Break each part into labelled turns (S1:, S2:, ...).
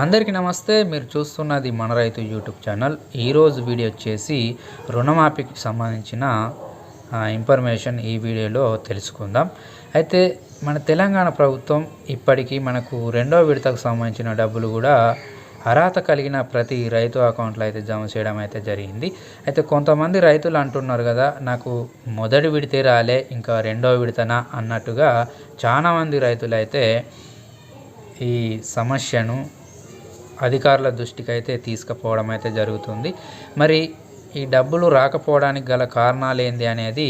S1: అందరికీ నమస్తే మీరు చూస్తున్నది మన రైతు యూట్యూబ్ ఛానల్. ఈరోజు వీడియో వచ్చేసి రుణమాఫీకి సంబంధించిన ఇన్ఫర్మేషన్ ఈ వీడియోలో తెలుసుకుందాం. అయితే మన తెలంగాణ ప్రభుత్వం ఇప్పటికీ మనకు రెండో విడతకు సంబంధించిన డబ్బులు కూడా అర్హత కలిగిన ప్రతి రైతు అకౌంట్లో అయితే జమ చేయడం అయితే జరిగింది. అయితే కొంతమంది రైతులు అంటున్నారు కదా నాకు మొదటి విడితే రాలే ఇంకా రెండో విడతనా అన్నట్టుగా చాలామంది రైతులు అయితే ఈ సమస్యను అధికారుల దృష్టికి అయితే తీసుకుపోవడం అయితే జరుగుతుంది. మరి ఈ డబ్బులు రాకపోవడానికి గల కారణాలు ఏంది అనేది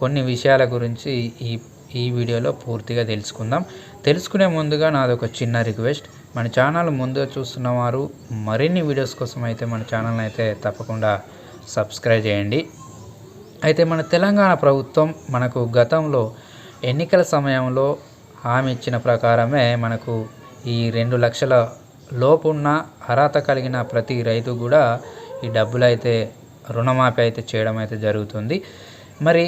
S1: కొన్ని విషయాల గురించి ఈ ఈ వీడియోలో పూర్తిగా తెలుసుకుందాం. తెలుసుకునే ముందుగా నాది ఒక చిన్న రిక్వెస్ట్. మన ఛానల్ ముందుగా చూస్తున్న వారు మరిన్ని వీడియోస్ కోసం అయితే మన ఛానల్ని అయితే తప్పకుండా సబ్స్క్రైబ్ చేయండి. అయితే మన తెలంగాణ ప్రభుత్వం మనకు గతంలో ఎన్నికల సమయంలో హామీ ఇచ్చిన ప్రకారమే మనకు ఈ రెండు లక్షల లోపున్న అర్హత కలిగిన ప్రతి రైతు కూడా ఈ డబ్బులు అయితే రుణమాఫీ అయితే చేయడం అయితే జరుగుతుంది. మరి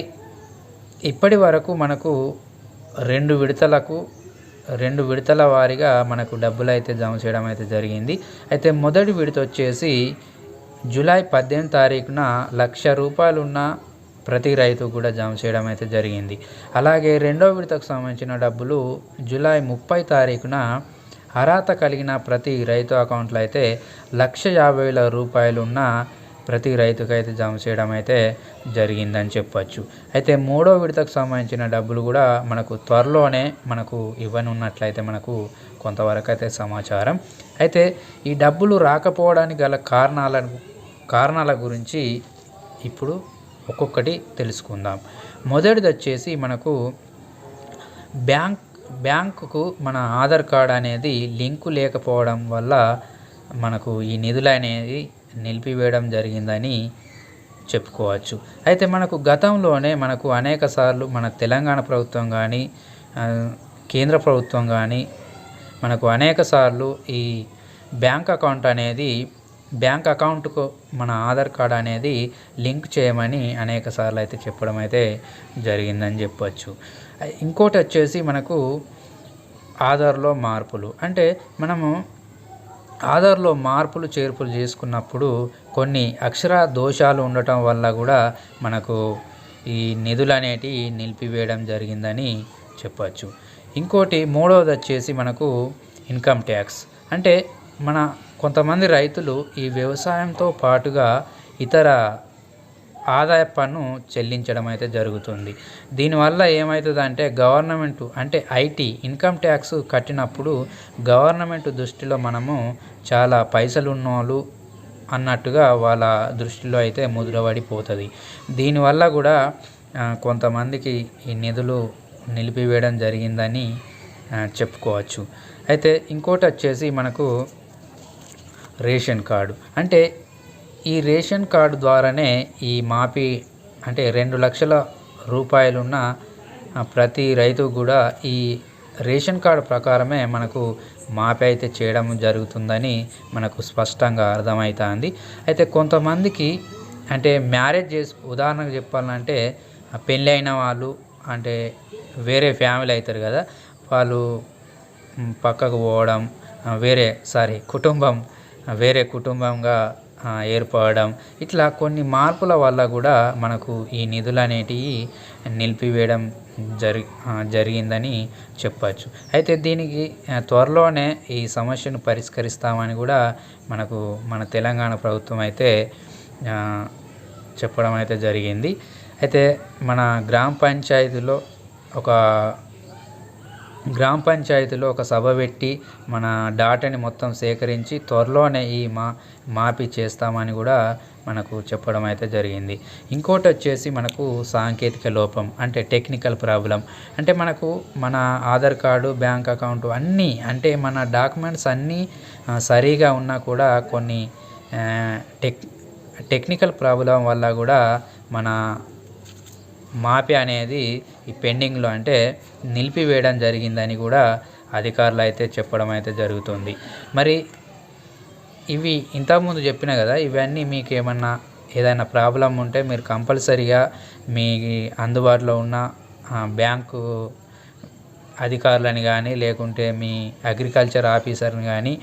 S1: ఇప్పటి వరకు మనకు రెండు విడతలకు రెండు విడతల వారీగా మనకు డబ్బులు అయితే జమ చేయడం అయితే జరిగింది. అయితే మొదటి విడత వచ్చేసి జూలై పద్దెనిమిది తారీఖున లక్ష రూపాయలున్న ప్రతి రైతు కూడా జమ చేయడం అయితే జరిగింది. అలాగే రెండో విడతకు సంబంధించిన డబ్బులు జూలై ముప్పై తారీఖున అర్హత కలిగిన ప్రతి రైతు అకౌంట్లో అయితే లక్ష యాభై వేల రూపాయలు ఉన్న ప్రతి రైతుకు అయితే జమ చేయడం అయితే జరిగిందని చెప్పచ్చు. అయితే మూడో విడతకు సంబంధించిన డబ్బులు కూడా మనకు త్వరలోనే మనకు ఇవ్వనున్నట్లయితే మనకు కొంతవరకు అయితే సమాచారం. అయితే ఈ డబ్బులు రాకపోవడానికి గల కారణాల కారణాల గురించి ఇప్పుడు ఒక్కొక్కటి తెలుసుకుందాం. మొదటిది వచ్చేసి మనకు బ్యాంక్ బ్యాంకుకు మన ఆధార్ కార్డ్ అనేది లింకు లేకపోవడం వల్ల మనకు ఈ నిధులు అనేది నిలిపివేయడం జరిగిందని చెప్పుకోవచ్చు. అయితే మనకు గతంలోనే మనకు అనేక సార్లు మన తెలంగాణ ప్రభుత్వం కానీ కేంద్ర ప్రభుత్వం కానీ మనకు అనేక సార్లు ఈ బ్యాంక్ అకౌంట్ అనేది బ్యాంక్ అకౌంట్కు మన ఆధార్ కార్డ్ అనేది లింక్ చేయమని అనేక సార్లు అయితే చెప్పడం అయితే జరిగిందని చెప్పొచ్చు. ఇంకోటి వచ్చేసి మనకు ఆధార్లో మార్పులు. అంటే మనము ఆధార్లో మార్పులు చేర్పులు చేసుకున్నప్పుడు కొన్ని అక్షర దోషాలు ఉండటం వల్ల కూడా మనకు ఈ నిధులు అనేటివి నిలిపివేయడం జరిగిందని చెప్పచ్చు. ఇంకోటి మూడవది వచ్చేసి మనకు ఇన్కమ్ ట్యాక్స్. అంటే మన కొంతమంది రైతులు ఈ వ్యవసాయంతో పాటుగా ఇతర ఆదాయ పన్ను చెల్లించడం అయితే జరుగుతుంది. దీనివల్ల ఏమవుతుంది అంటే గవర్నమెంట్ అంటే ఐటీ ఇన్కమ్ ట్యాక్స్ కట్టినప్పుడు గవర్నమెంట్ దృష్టిలో మనము చాలా పైసలు ఉన్నోళ్ళు అన్నట్టుగా వాళ్ళ దృష్టిలో అయితే ముద్రపడిపోతుంది. దీనివల్ల కూడా కొంతమందికి ఈ నిధులు నిలిపివేయడం జరిగిందని చెప్పుకోవచ్చు. అయితే ఇంకోటి వచ్చేసి మనకు రేషన్ కార్డు. అంటే ఈ రేషన్ కార్డు ద్వారానే ఈ మాఫీ అంటే రెండు లక్షల రూపాయలున్న ప్రతి రైతు కూడా ఈ రేషన్ కార్డు ప్రకారమే మనకు మాఫీ అయితే చేయడం జరుగుతుందని మనకు స్పష్టంగా అర్థమవుతుంది అయితే కొంతమందికి అంటే మ్యారేజ్ చేసి ఉదాహరణకు చెప్పాలంటే పెళ్ళి అయిన వాళ్ళు అంటే వేరే ఫ్యామిలీ అవుతారు కదా వాళ్ళు పక్కకు పోవడం వేరే సారీ కుటుంబం వేరే కుటుంబంగా ఏర్పడడం ఇట్లా కొన్ని మార్పుల వల్ల కూడా మనకు ఈ నిధులు అనేటివి నిలిపివేయడం జరి జరిగిందని చెప్పచ్చు. అయితే దీనికి త్వరలోనే ఈ సమస్యను పరిష్కరిస్తామని కూడా మనకు మన తెలంగాణ ప్రభుత్వం అయితే చెప్పడం అయితే జరిగింది. అయితే మన గ్రామ పంచాయతీలో ఒక గ్రామ పంచాయతీలో ఒక సభ పెట్టి మన డాటాని మొత్తం సేకరించి త్వరలోనే ఈ మా మాఫీ చేస్తామని కూడా మనకు చెప్పడం అయితే జరిగింది. ఇంకోటి వచ్చేసి మనకు సాంకేతిక లోపం అంటే టెక్నికల్ ప్రాబ్లం. అంటే మనకు మన ఆధార్ కార్డు బ్యాంక్ అకౌంట్ అన్నీ అంటే మన డాక్యుమెంట్స్ అన్నీ సరిగా ఉన్నా కూడా కొన్ని టెక్ టెక్నికల్ ప్రాబ్లం వల్ల కూడా మన మాఫీ అనేది ఈ పెండింగ్లో అంటే నిలిపివేయడం జరిగిందని కూడా అధికారులు అయితే చెప్పడం అయితే జరుగుతుంది. మరి ఇవి ఇంతకుముందు చెప్పిన కదా ఇవన్నీ మీకు ఏమన్నా ఏదైనా ప్రాబ్లం ఉంటే మీరు కంపల్సరిగా మీ అందుబాటులో ఉన్న బ్యాంకు అధికారులని కానీ లేకుంటే మీ అగ్రికల్చర్ ఆఫీసర్ని కానీ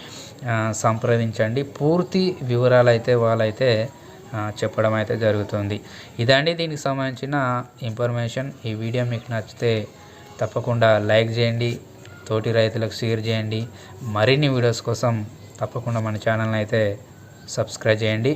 S1: సంప్రదించండి. పూర్తి వివరాలు అయితే వాళ్ళైతే చెప్పడం అయితే జరుగుతుంది. ఇదండి దీనికి సంబంధించిన ఇన్ఫర్మేషన్. ఈ వీడియో మీకు నచ్చితే తప్పకుండా లైక్ చేయండి తోటి రైతులకు షేర్ చేయండి. మరిన్ని వీడియోస్ కోసం తప్పకుండా మన ఛానల్ని అయితే సబ్స్క్రైబ్ చేయండి.